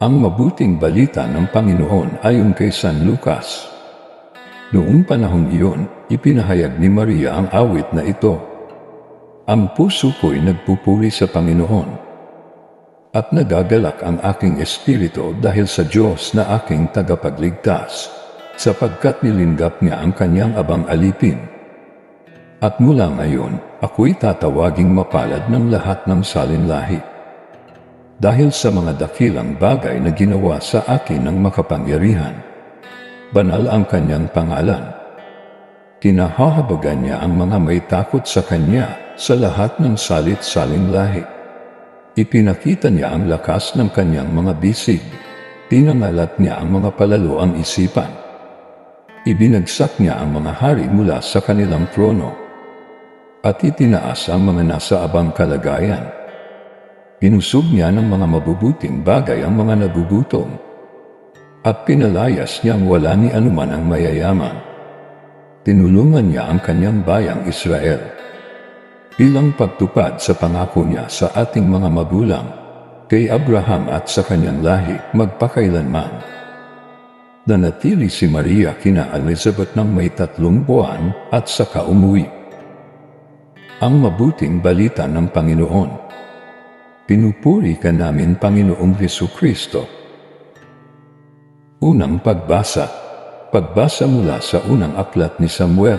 Ang mabuting balita ng Panginoon ayon kay San Lucas. Noong panahong iyon, ipinahayag ni Maria ang awit na ito. Ang puso ko'y nagpupuri sa Panginoon. At nagagalak ang aking espiritu dahil sa Diyos na aking tagapagligtas, sapagkat nilinggap niya ang kanyang abang alipin. At mula ngayon, ako'y tatawaging mapalad ng lahat ng salinlahi dahil sa mga dakilang bagay na ginawa sa akin ng makapangyarihan. Banal ang kanyang pangalan. Kinahahabagan niya ang mga may takot sa kanya sa lahat ng salit-saling lahi. Ipinakita niya ang lakas ng kanyang mga bisig. Tinangalat niya ang mga palalo ang isipan. Ibinagsak niya ang mga hari mula sa kanilang trono. At itinaas ang mga nasa abang kalagayan Pinusog niya ng mga mabubuting bagay ang mga nagugutom. At pinalayas niyang wala ni anuman ang mayayaman. Tinulungan niya ang kanyang bayang Israel. Bilang pagtupad sa pangako niya sa ating mga magulang, kay Abraham at sa kanyang lahi magpakailanman. Nanatili si Maria kina Elizabeth ng may tatlong buwan at saka umuwi. Ang mabuting balita ng Panginoon Pinupuri ka namin, Panginoong Heso Kristo. Unang pagbasa. Pagbasa mula sa unang aklat ni Samuel.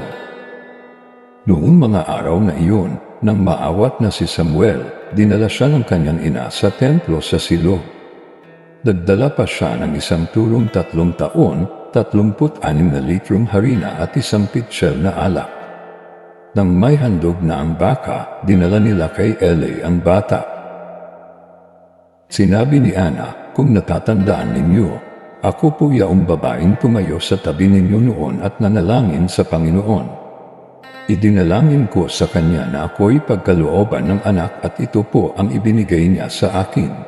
Noong mga araw na iyon, nang maawat na si Samuel, dinala siya ng kanyang ina sa templo sa Silo. Nagdala pa siya ng isang tulong tatlong taon, tatlumput anim na litrong harina at isang pitsyel na alak. Nang may handog na ang baka, dinala nila kay Eli ang bata Sinabi ni Ana, kung natatandaan ninyo, ako po yaong babaeng tumayo sa tabi ninyo noon at nanalangin sa Panginoon. Idinalangin ko sa kanya na ako'y pagkalooban ng anak at ito po ang ibinigay niya sa akin.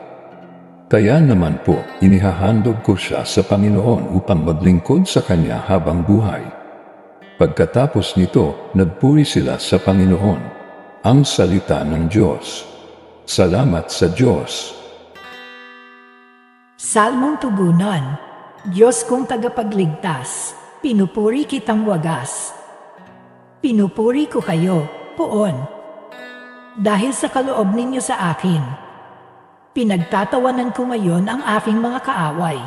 Kaya naman po, inihahandog ko siya sa Panginoon upang maglingkod sa kanya habang buhay. Pagkatapos nito, nagpuri sila sa Panginoon. Ang salita ng Diyos. Salamat sa Diyos. Salmong Tugunan, Diyos kong tagapagligtas, pinupuri kitang wagas. Pinupuri ko kayo, poon. Dahil sa kaloob ninyo sa akin, pinagtatawanan ko ngayon ang aking mga kaaway.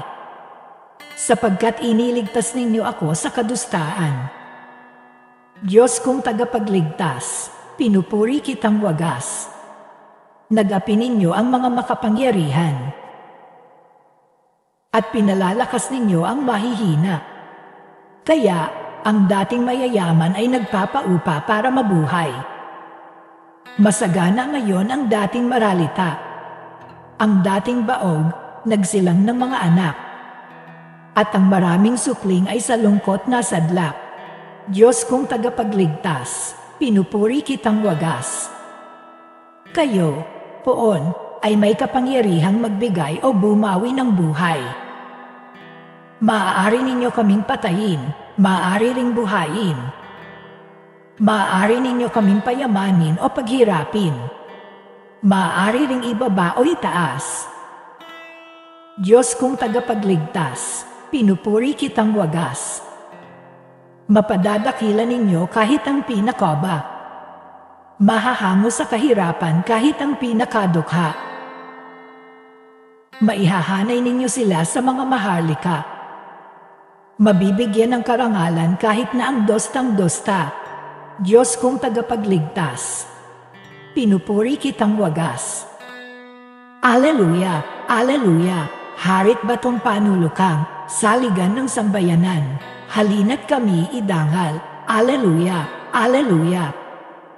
Sapagkat iniligtas ninyo ako sa kadustaan. Diyos kong tagapagligtas, pinupuri kitang wagas. Nagapi ninyo ang mga makapangyarihan at pinalalakas ninyo ang mahihina. Kaya, ang dating mayayaman ay nagpapaupa para mabuhay. Masagana ngayon ang dating maralita. Ang dating baog, nagsilang ng mga anak. At ang maraming sukling ay sa lungkot na sadlak. Diyos kong tagapagligtas, pinupuri kitang wagas. Kayo, poon, ay may kapangyarihang magbigay o bumawi ng buhay. Maaari ninyo kaming patayin, maaari ring buhayin. Maaari ninyo kaming payamanin o paghirapin. Maaari ring ibaba o itaas. Diyos kong tagapagligtas, pinupuri kitang wagas. Mapadadakila ninyo kahit ang pinakaba. Mahahango sa kahirapan kahit ang pinakadukha. Maihahanay ninyo sila sa mga maharlika Mabibigyan ng karangalan kahit na ang dostang dosta. Diyos kong tagapagligtas. Pinupuri kitang wagas. Aleluya, Aleluya, harit batong panulukang, saligan ng sambayanan. Halina't kami idangal. Aleluya, Aleluya,